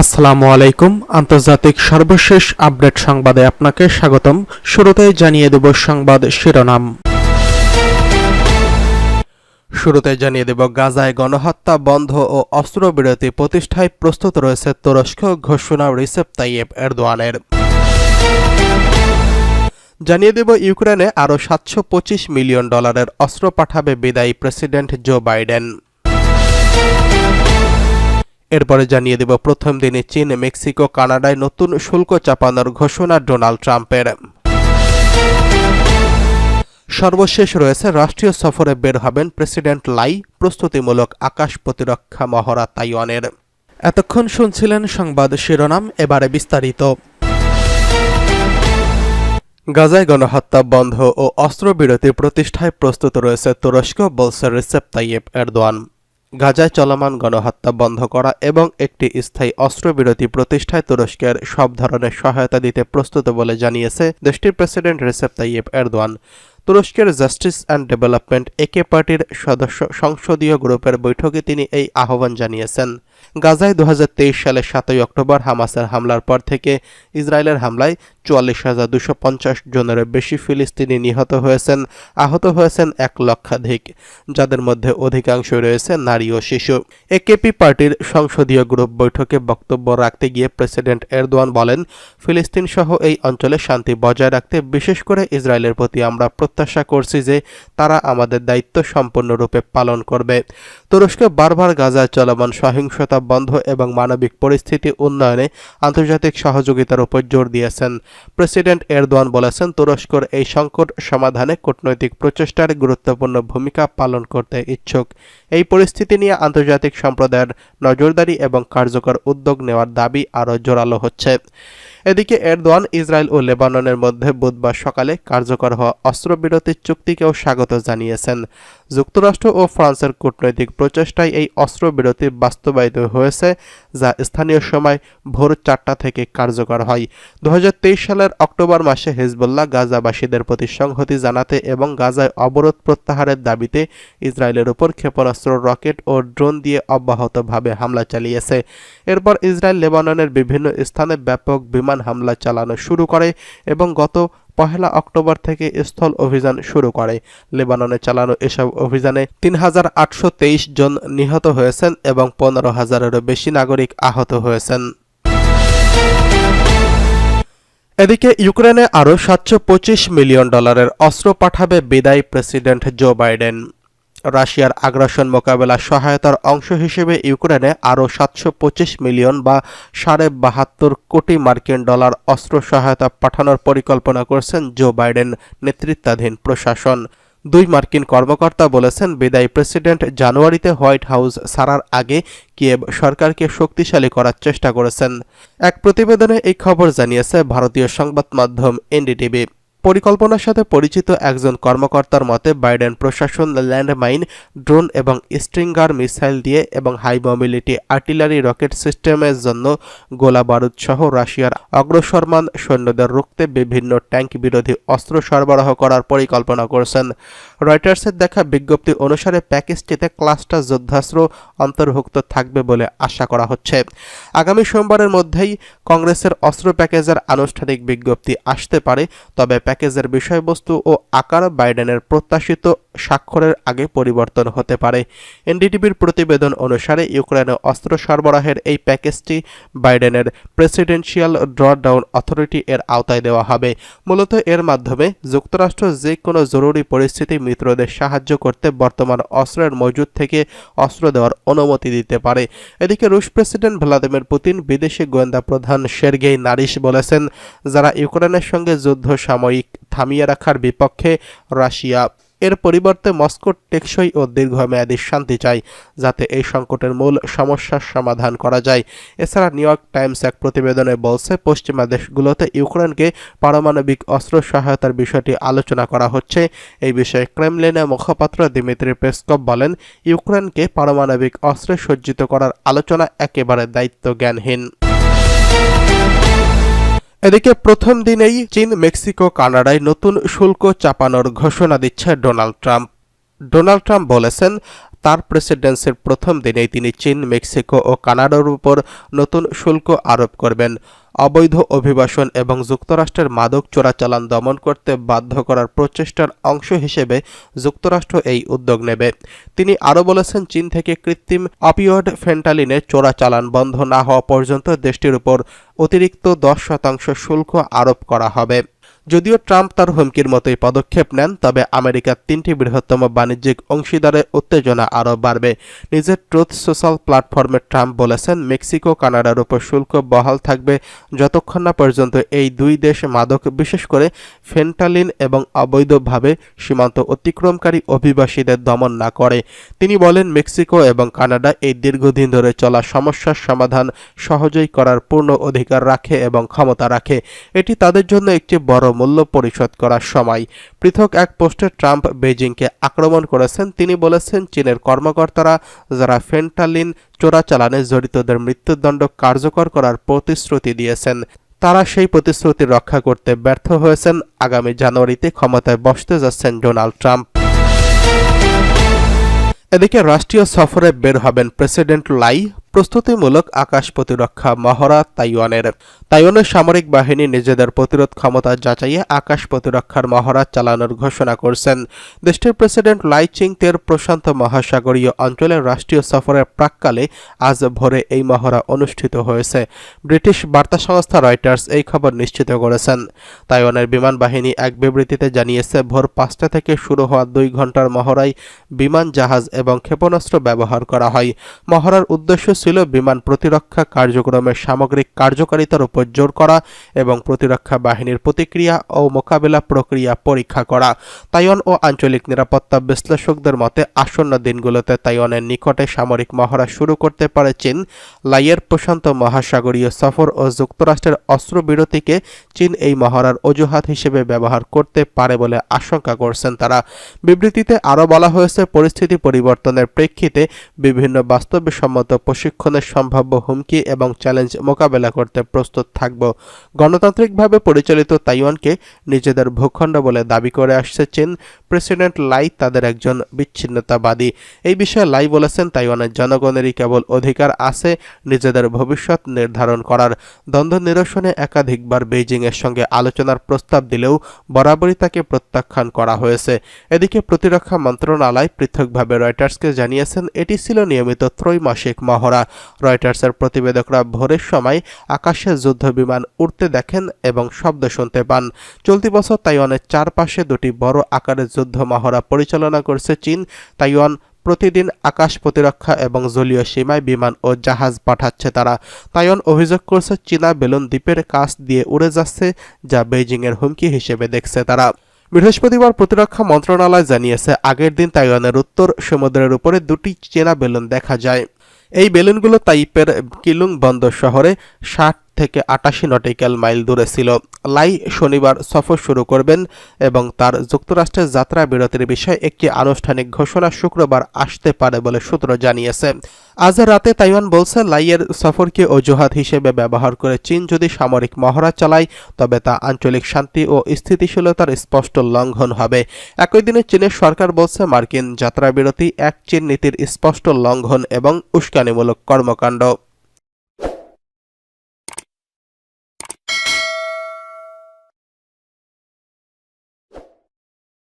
আসসালামু আলাইকুম। আন্তর্জাতিক সর্বশেষ আপডেট সংবাদে আপনাকে স্বাগতম। শুরুতেই জানিয়ে দেব সংবাদ শিরোনাম। শুরুতে জানিয়ে দেব, গাজায় গণহত্যা বন্ধ ও অস্ত্রবিরতি প্রতিষ্ঠায় প্রস্তুত রয়েছে তুরস্ক, ঘোষণা রিসেপ তাইয়েব এরদোয়ানের। জানিয়ে দেব, ইউক্রেনে আরও সাতশো পঁচিশ মিলিয়ন ডলারের অস্ত্র পাঠাবে বিদায়ী প্রেসিডেন্ট জো বাইডেন। এরপরে জানিয়ে দেব, প্রথম দিনে চীন, মেক্সিকো, কানাডায় নতুন শুল্ক চাপানোর ঘোষণা ডোনাল্ড ট্রাম্পের। সর্বশেষ রয়েছে, রাষ্ট্রীয় সফরে বের হবেন প্রেসিডেন্ট লাই, প্রস্তুতিমূলক আকাশ প্রতিরক্ষা মহড়া তাইওয়ানের। এতক্ষণ শুনছিলেন সংবাদ শিরোনাম, এবারে বিস্তারিত। গাজায় গণহত্যা বন্ধ ও অস্ত্রবিরতি প্রতিষ্ঠায় প্রস্তুত রয়েছে তুরস্ক বলছে রিসেপ তাইয়েব এরদোয়ান। গাজায় চলমান গণহত্যা বন্ধ করা এবং একটি স্থায়ী অস্ত্রবিরতি প্রতিষ্ঠায় তুরস্কের সব ধরনের সহায়তা দিতে প্রস্তুত বলে জানিয়েছে দেশটির প্রেসিডেন্ট রিসেপ তাইয়েব এরদোয়ান। তুরস্কের জাস্টিস অ্যান্ড ডেভেলপমেন্ট একে পার্টির সদস্য সংসদীয় গ্রুপের বৈঠকে তিনি এই আহ্বান জানিয়েছেন। গাজায় দু সালে সাতই অক্টোবর হামাসের হামলার পর থেকে ইসরায়েলের হামলায় চুয়াল্লিশ হাজার দুশো পঞ্চাশ জনের বেশি ফিলিস্তিনি নিহত হয়েছেন, আহত হয়েছেন এক লক্ষাধিক, যাদের মধ্যে অধিকাংশ রয়েছে নারী ও শিশু। একেপি পার্টির সংসদীয় গ্রুপ বৈঠকে বক্তব্য রাখতে গিয়ে প্রেসিডেন্ট এরদোয়ান বলেন ফিলিস্তিন সহ এই অঞ্চলে শান্তি বজায় রাখতে বিশেষ করে ইসরায়েলের প্রতি আমরা প্রত্যাশা করছি যে তারা আমাদের দায়িত্ব সম্পূর্ণরূপে পালন করবে। তুরস্ক বারবার গাজায় চলমান সহিংসতা বন্ধ এবং মানবিক পরিস্থিতি উন্নয়নে আন্তর্জাতিক সহযোগিতার উপর জোর দিয়েছেন। প্রেসিডেন্ট এরদোয়ান বলেছেন, তুরস্কর এই সংকট সমাধানে কূটনৈতিক প্রচেষ্টার গুরুত্বপূর্ণ ভূমিকা পালন করতে ইচ্ছুক। এই পরিস্থিতি নিয়ে আন্তর্জাতিক সম্প্রদায়ের নজরদারি এবং কার্যকর উদ্যোগ নেওয়ার দাবি আরও জোরালো হচ্ছে। এদিকে এরদোয়ান ইসরায়েল ও লেবাননের মধ্যে বুধবার সকালে কার্যকর হওয়া অস্ত্রবিরতির চুক্তিকেও স্বাগত জানিয়েছেন। যুক্তরাষ্ট্র ও ফ্রান্সের কূটনৈতিক প্রচেষ্টায় এই অস্ত্র অস্ত্রবিরতি বাস্তবায়িত হয়েছে, যা স্থানীয় সময় ভোর চারটা থেকে কার্যকর হয়। দুই হাজার তেইশ সালের অক্টোবর মাসে হিজবুল্লাহ গাজাবাসীদের প্রতি সংহতি জানাতে এবং গাজায় অবরোধ প্রত্যাহারের দাবিতে ইসরায়েলের উপর ক্ষেপণাস্ত্র, রকেট ও ড্রোন দিয়ে অব্যাহতভাবে হামলা চালিয়েছে। এরপর ইসরায়েল, লেবাননের বিভিন্ন স্থানে ব্যাপক বিমান হামলা চালানো শুরু করে এবং গত পহেলা অক্টোবর থেকে স্থল অভিযান শুরু করে। লেবাননে চালানো এসব অভিযানে তিন হাজার আটশো তেইশ জন নিহত হয়েছেন এবং পনেরো হাজারেরও বেশি নাগরিক আহত হয়েছেন। এদিকে ইউক্রেনে আরও সাতশো পঁচিশ মিলিয়ন ডলারের অস্ত্র পাঠাবে বিদায়ী প্রেসিডেন্ট জো বাইডেন। রাশিয়ার আগ্রাসন মোকাবেলা সহায়তার অংশ হিসেবে ইউক্রেনে আরও সাতশো পঁচিশ মিলিয়ন বা সাড়ে বাহাত্তর কোটি মার্কিন ডলার অস্ত্র সহায়তা পাঠানোর পরিকল্পনা করছেন জো বাইডেন, নেতৃত্বাধীন প্রশাসন। দুই মার্কিন কর্মকর্তা বলেছেন, বিদায়ী প্রেসিডেন্ট জানুয়ারিতে হোয়াইট হাউস ছাড়ার আগে কিয়েভ সরকারকে শক্তিশালী করার চেষ্টা করেছেন। এক প্রতিবেদনে এই খবর জানিয়েছে ভারতীয় সংবাদ মাধ্যম এনডিটিভি। পরিকল্পনার সাথে পরিচিত একজন কর্মকর্তার মতে, বাইডেন প্রশাসন ল্যান্ডমাইন, ড্রোন এবং স্ট্রিঙ্গার মিসাইল দিয়ে এবং হাই মোবিলিটি আর্টিলারি রকেট সিস্টেমের জন্য গোলা বারুদ সহ রাশিয়ার অগ্রসরমান সৈন্যদের রুখতে বিভিন্ন ট্যাঙ্ক বিরোধী অস্ত্র সরবরাহ করার পরিকল্পনা করছেন। রয়টার্সের দেখা বিজ্ঞপ্তি অনুসারে প্যাকেজটিতে ক্লাস্টার যুদ্ধাস্ত্র অন্তর্ভুক্ত থাকবে বলে আশা করা হচ্ছে। আগামী সোমবারের মধ্যেই কংগ্রেসের অস্ত্র প্যাকেজের আনুষ্ঠানিক বিজ্ঞপ্তি আসতে পারে, তবে প্যাকেজের বিষয়বস্তু ও আকার বাইডেনের প্রত্যাশিত স্বাক্ষরের আগে পরিবর্তন হতে পারে। এনডিটিভির প্রতিবেদন অনুসারে ইউক্রেনে অস্ত্র সরবরাহের এই প্যাকেজটি বাইডেনের প্রেসিডেন্সিয়াল ড্রডাউন অথরিটি এর আওতায় দেওয়া হবে। মূলত এর মাধ্যমে যুক্তরাষ্ট্র যে কোনো জরুরি পরিস্থিতি মিত্রদের সাহায্য করতে বর্তমান অস্ত্রের মজুদ থেকে অস্ত্র দেওয়ার অনুমতি দিতে পারে। এদিকে রুশ প্রেসিডেন্ট ভ্লাদিমির পুতিন বিদেশি গোয়েন্দা প্রধান সের্গেই নারিশ বলেছেন, যারা ইউক্রেনের সঙ্গে যুদ্ধ সাময়িক থামিয়ে রাখার বিপক্ষে রাশিয়া এর পরিবর্তে মস্কো টেকসই ও দীর্ঘমেয়াদী শান্তি চায়, যাতে এই সংকটের মূল সমস্যার সমাধান করা যায়। এছাড়া নিউ ইয়র্ক টাইমস এক প্রতিবেদনে বলছে, পশ্চিমা দেশগুলোতে ইউক্রেনকে পারমাণবিক অস্ত্র সহায়তার বিষয়টি আলোচনা করা হচ্ছে। এই বিষয়ে ক্রেমলিনের মুখপাত্র দিমিত্রি পেসকপ বলেন, ইউক্রেনকে পারমাণবিক অস্ত্রে সজ্জিত করার আলোচনা একেবারে দায়িত্ব জ্ঞানহীন এদিকে প্রথম দিনেই চীন, মেক্সিকো, কানাডায় নতুন শুল্ক চাপানোর ঘোষণা দিচ্ছে ডোনাল্ড ট্রাম্প। ডোনাল্ড ট্রাম্প বলেছেন তার প্রেসিডেন্সির প্রথম দিনেই তিনি চীন, মেক্সিকো ও কানাডার উপর নতুন শুল্ক আরোপ করবেন। অবৈধ অভিবাসন এবং যুক্তরাষ্ট্রের মাদক চোরাচালান দমন করতে বাধ্য করার প্রচেষ্টার অংশ হিসেবে যুক্তরাষ্ট্র এই উদ্যোগ নেবে। তিনি আরও বলেছেন, চীন থেকে কৃত্রিম অপিওয়েড ফেন্টালিনের চোরাচালান বন্ধ না হওয়া পর্যন্ত দেশটির উপর অতিরিক্ত দশ শতাংশ শুল্ক আরোপ করা হবে। যদিও ট্রাম্প তার হুমকির মতোই পদক্ষেপ নেন, তবে আমেরিকার তিনটি বৃহত্তম বাণিজ্যিক অংশীদারের উত্তেজনা আরও বাড়বে। নিজের ট্রুথ সোশ্যাল প্ল্যাটফর্মে ট্রাম্প বলেছেন, মেক্সিকো, কানাডার উপর শুল্ক বহাল থাকবে যতক্ষণ না পর্যন্ত এই দুই দেশ মাদক, বিশেষ করে ফেন্টালিন এবং অবৈধভাবে সীমান্ত অতিক্রমকারী অভিবাসীদের দমন না করে। তিনি বলেন, মেক্সিকো এবং কানাডা এই দীর্ঘদিন ধরে চলা সমস্যার সমাধান সহজেই করার পূর্ণ অধিকার রাখে এবং ক্ষমতা রাখে। এটি তাদের জন্য একটি বড় মূল্য পরিশোধ করার সময়। পৃথক এক পোস্টে ট্রাম্প বেজিংকে আক্রমণ করেছেন, তিনি বলেছেন চীনের কর্মকর্তারা যারা ফেন্টালিন চোরাচালানে জড়িতদের মৃত্যুদণ্ড কার্যকর করার প্রতিশ্রুতি দিয়েছেন, তারা সেই প্রতিশ্রুতি রক্ষা করতে ব্যর্থ হয়েছেন। আগামী জানুয়ারিতে ক্ষমতায় বসতে যাচ্ছেন ডোনাল্ড ট্রাম্প। এদিকে রাষ্ট্রীয় সফরে বের হবেন প্রেসিডেন্ট লাই প্রস্তুতিমূলক আকাশ প্রতিরক্ষা মহড়া তাইওয়ানের। তাইওয়ানের সামরিক বাহিনী নিজেদের প্রতিরোধ ক্ষমতা যাচাইয়ে আকাশ প্রতিরক্ষার মহড়া চালানোর ঘোষণা করছেন। দেশটির প্রেসিডেন্ট লাই চিং তের প্রশান্ত মহাসাগরীয় অঞ্চলের রাষ্ট্রীয় সফরের প্রাককালে আজ ভোরে এই মহড়া অনুষ্ঠিত হয়েছে। ব্রিটিশ বার্তা সংস্থা রয়টার্স এই খবর নিশ্চিত করেছেন। তাইওয়ানের বিমান বাহিনী এক বিবৃতিতে জানিয়েছে, ভোর পাঁচটা থেকে শুরু হওয়া দুই ঘণ্টার মহড়ায় বিমান জাহাজ এবং ক্ষেপণাস্ত্র ব্যবহার করা হয়। মহড়ার উদ্দেশ্য ছিল বিমান প্রতিরক্ষা কার্যক্রমের সামগ্রিক কার্যকারিতার উপর জোর করা এবং প্রতিরক্ষা বাহিনীর প্রতিক্রিয়া ও মোকাবেলা প্রক্রিয়া পরীক্ষা করা। তাইওয়ান ও আঞ্চলিক নিরাপত্তা বিশ্লেষকদের মতে, আসন্ন দিনগুলোতে তাইওয়ানের নিকটে সামরিক মহড়া শুরু করতে পারে চীন। লাইয়ের প্রশান্ত মহাসাগরীয় সফর ও যুক্তরাষ্ট্রের অস্ত্রবিরতিকে চীন এই মহড়ার অজুহাত হিসেবে ব্যবহার করতে পারে বলে আশঙ্কা করছেন তারা। বিবৃতিতে আরও বলা হয়েছে, পরিস্থিতি পরিবর্তনের প্রেক্ষিতে বিভিন্ন বাস্তবসম্মত প্রশিক্ষণের সম্ভাব্য হুমকি এবং চ্যালেঞ্জ মোকাবেলা করতে প্রস্তুত থাকব। গণতান্ত্রিকভাবে পরিচালিত তাইওয়ানকে নিজেদের ভূখণ্ড বলে দাবি করে আসছে চীন। প্রেসিডেন্ট লাই তাদের একজন বিচ্ছিন্নতাবাদী। এই বিষয়ে লাই বলেছেন, তাইওয়ানের জনগণেরই কেবল অধিকার আছে, নিজেদের ভবিষ্যৎ নির্ধারণ করার। দ্বন্দ্ব নিরসনে একাধিকবার বেইজিংয়ের সঙ্গে আলোচনার প্রস্তাব দিলেও বরাবরই তাকে প্রত্যাখ্যান করা হয়েছে। এদিকে প্রতিরক্ষা মন্ত্রণালয় পৃথকভাবে রয়টার্সকে জানিয়েছেন, এটি ছিল নিয়মিত ত্রৈমাসিক মহড়া। রয়টার্সের প্রতিবেদকরা ভোরের সময় আকাশে যুদ্ধ বিমান উড়তে দেখেন এবং শব্দ শুনতে পান। চলতি বছর তাইওয়ানের চারপাশে দুটি বড় আকারের যুদ্ধ মহড়া পরিচালনা করছে চীন। তাইওয়ান প্রতিদিন আকাশ প্রতিরক্ষা এবং জলীয় সীমায় বিমান ও জাহাজ পাঠাচ্ছে তারা। তাইওয়ান অভিযোগ করছে চীনা বেলুন দ্বীপের কাছ দিয়ে উড়ে যাচ্ছে, যা বেইজিংয়ের হুমকি হিসেবে দেখছে তারা। বৃহস্পতিবার প্রতিরক্ষা মন্ত্রণালয় জানিয়েছে, আগের দিন তাইওয়ানের উত্তর সমুদ্রের উপরে দুটি চেনা বেলুন দেখা যায়। এই বেলুনগুলো তাইপের কিলুং বন্দর শহরে ষাট থেকে আটাশি নটিক্যাল মাইল দূরে ছিল। লাই শনিবার সফর শুরু করবেন এবং তার যুক্তরাষ্ট্রের যাত্রা বিরতির বিষয়ে একটি আনুষ্ঠানিক ঘোষণা শুক্রবার আসতে পারে বলে সূত্র জানিয়েছে। আজ রাতে তাইওয়ান বলছে, লাইয়ের সফরকে অজুহাত হিসেবে ব্যবহার করে চীন যদি সামরিক মহড়া চালায়, তবে তা আঞ্চলিক শান্তি ও স্থিতিশীলতার স্পষ্ট লঙ্ঘন হবে। একই দিনে চীনের সরকার বলছে, মার্কিন যাত্রাবিরতি এক চীন নীতির স্পষ্ট লঙ্ঘন এবং উস্কানিমূলক কর্মকাণ্ড।